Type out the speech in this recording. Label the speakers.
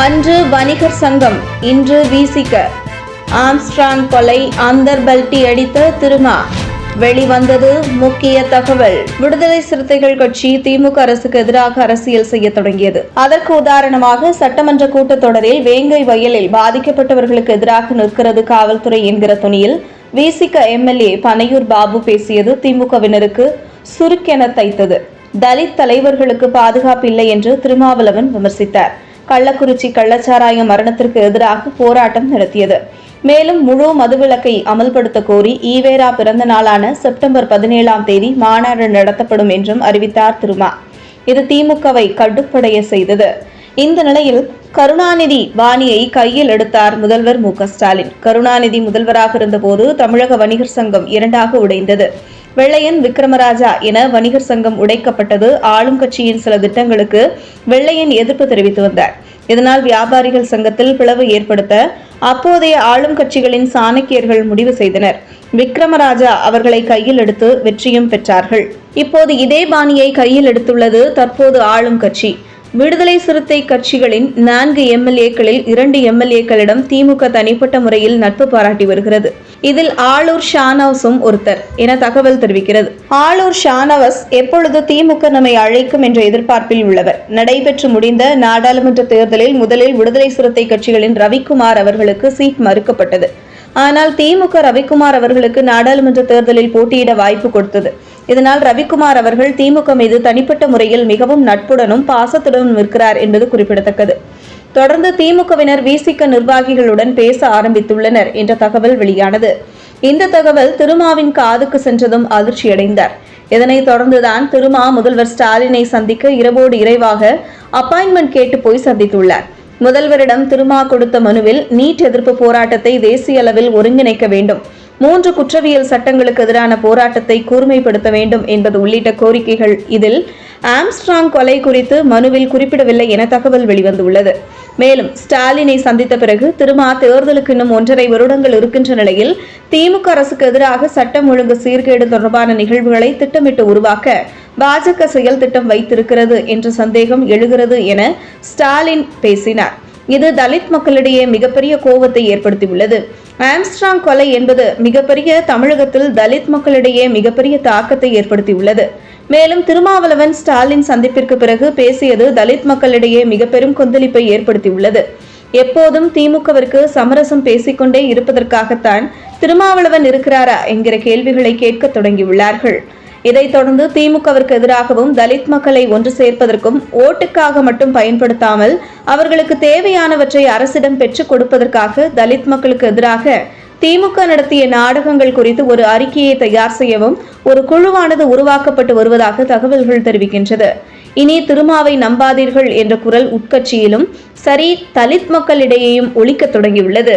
Speaker 1: அன்று வணிகர் சங்கம் இன்று வீசிக்க. ஆம்ஸ்ட்ராங் கொலை அந்தர் பல்டி அடித்த திருமா. வெளிவந்தது முக்கிய தகவல். விடுதலை சிறுத்தைகள் கட்சி திமுக அரசுக்கு எதிராக அரசியல் செய்ய தொடங்கியது. அதற்கு உதாரணமாக சட்டமன்ற கூட்டத்தொடரில் வேங்கை வயலில் பாதிக்கப்பட்டவர்களுக்கு எதிராக நிற்கிறது காவல்துறை என்கிற துணியில் விசிக எம்எல்ஏ பனையூர் பாபு பேசியது திமுகவினருக்கு சுருக்கென தைத்தது. தலித் தலைவர்களுக்கு பாதுகாப்பு இல்லை என்று திருமாவளவன் விமர்சித்தார். கள்ளக்குறிச்சி கள்ளச்சாராய மரணத்திற்கு எதிராக போராட்டம் நடத்தியது. மேலும் முழு மதுவிலக்கை அமல்படுத்த கோரி ஈவேரா பிறந்த நாளான செப்டம்பர் பதினேழாம் தேதி மாநாடு நடத்தப்படும் என்றும் அறிவித்தார் திருமா. இது திமுகவை கட்டுப்படைய செய்தது. இந்த நிலையில் கருணாநிதி பாணியை கையில் எடுத்தார் முதல்வர் மு க ஸ்டாலின். கருணாநிதி முதல்வராக இருந்தபோது தமிழக வணிகர் சங்கம் இரண்டாக உடைந்தது. வெள்ளையன் விக்ரமராஜா என வணிகர் சங்கம் உடைக்கப்பட்டது. ஆளும் கட்சியின் சில திட்டங்களுக்கு வெள்ளையன் எதிர்ப்பு தெரிவித்து வந்தார். இதனால் வியாபாரிகள் சங்கத்தில் பிளவு ஏற்படுத்த அப்போதைய ஆளும் கட்சிகளின் சாணக்கியர்கள் முடிவு செய்தனர். விக்ரமராஜா அவர்களை கையில் எடுத்து வெற்றியும் பெற்றார்கள். இப்போது இதே பாணியை கையில் எடுத்துள்ளது தற்போது ஆளும் கட்சி. விடுதலை சிறுத்தை கட்சிகளின் நான்கு எம்எல்ஏக்களில் இரண்டு எம்எல்ஏக்களிடம் திமுக தனிப்பட்ட முறையில் நட்பு பாராட்டி வருகிறது. இதில் ஆளூர் ஷானவாஸும் ஒருத்தர் என தகவல் தெரிவிக்கிறது. ஆளூர் ஷானவாஸ் எப்பொழுது திமுக நம்மை அழைக்கும் என்ற எதிர்பார்ப்பில் உள்ளவர். நடைபெற்று முடிந்த நாடாளுமன்ற தேர்தலில் முதலில் விடுதலை சிறுத்தை கட்சிகளின் ரவிக்குமார் அவர்களுக்கு சீட் மறுக்கப்பட்டது. ஆனால் திமுக ரவிக்குமார் அவர்களுக்கு நாடாளுமன்ற தேர்தலில் போட்டியிட வாய்ப்பு கொடுத்தது. இதனால் ரவிக்குமார் அவர்கள் திமுக மீது தனிப்பட்ட முறையில் மிகவும் நட்புடனும் பாசத்துடனும் நிற்கிறார் என்பது குறிப்பிடத்தக்கது. தொடர்ந்து திமுகவினர் விசிக நிர்வாகிகளுடன் பேச ஆரம்பித்துள்ளனர் என்ற தகவல் வெளியானது. இந்த தகவல் திருமாவின் காதுக்கு சென்றதும் அதிர்ச்சியடைந்தார். இதனைத் தொடர்ந்துதான் திருமா முதல்வர் ஸ்டாலினை சந்திக்க இரவோடு இறைவாக அப்பாயின்மெண்ட் கேட்டு போய் சந்தித்துள்ளார். முதல்வரிடம் திருமா கொடுத்த மனுவில் நீட் எதிர்ப்பு போராட்டத்தை தேசிய அளவில் ஒருங்கிணைக்க வேண்டும். மூன்று குற்றவியல் சட்டங்களுக்கு எதிரான போராட்டத்தை கூர்மைப்படுத்த வேண்டும் என்பது உள்ளிட்ட கோரிக்கைகள் இதில் ஆம்ஸ்ட்ராங் கொலை குறித்து மனுவில் குறிப்பிடவில்லை என தகவல் வெளிவந்துள்ளது. மேலும் ஸ்டாலினை சந்தித்த பிறகு திருமா தேர்தலுக்கு இன்னும் ஒன்றரை வருடங்கள் இருக்கின்ற நிலையில் திமுக அரசுக்கு எதிராக சட்டம் ஒழுங்கு சீர்கேடு தொடர்பான நிகழ்வுகளை திட்டமிட்டு உருவாக்க பாஜக செயல் திட்டம் வைத்திருக்கிறது என்ற சந்தேகம் எழுகிறது என ஸ்டாலின் பேசினார். இது தலித் மக்களிடையே மிகப்பெரிய கோபத்தை ஏற்படுத்தியுள்ளது. ஆம்ஸ்ட்ராங் கொலை என்பது மிகப்பெரிய தமிழகத்தில் தலித் மக்களிடையே மிகப்பெரிய தாக்கத்தை ஏற்படுத்தியுள்ளது. மேலும் திருமாவளவன் ஸ்டாலின் சந்திப்பிற்கு பிறகு பேசியது தலித் மக்களிடையே மிக பெரும் கொந்தளிப்பை ஏற்படுத்தியுள்ளது. எப்போதும் திமுகவிற்கு சமரசம் பேசிக்கொண்டே இருப்பதற்காகத்தான் திருமாவளவன் இருக்கிறாரா என்கிற கேள்விகளை கேட்க தொடங்கியுள்ளார்கள். இதைத் தொடர்ந்து திமுகவிற்கு எதிராகவும் தலித் மக்களை ஒன்று சேர்ப்பதற்கும் ஓட்டுக்காக மட்டும் பயன்படுத்தாமல் அவர்களுக்கு தேவையானவற்றை அரசிடம் பெற்றுக் கொடுப்பதற்காக தலித் மக்களுக்கு எதிராக திமுக நடத்திய நாடகங்கள் குறித்து ஒரு அறிக்கையை தயார் செய்யவும் ஒரு குழுவானது உருவாக்கப்பட்டு வருவதாக தகவல்கள் தெரிவிக்கின்றது. இனி திருமாவை நம்பாதீர்கள் என்ற குரல் உட்கட்சியிலும் சரி தலித் மக்களிடையேயும் ஒழிக்கத் தொடங்கியுள்ளது.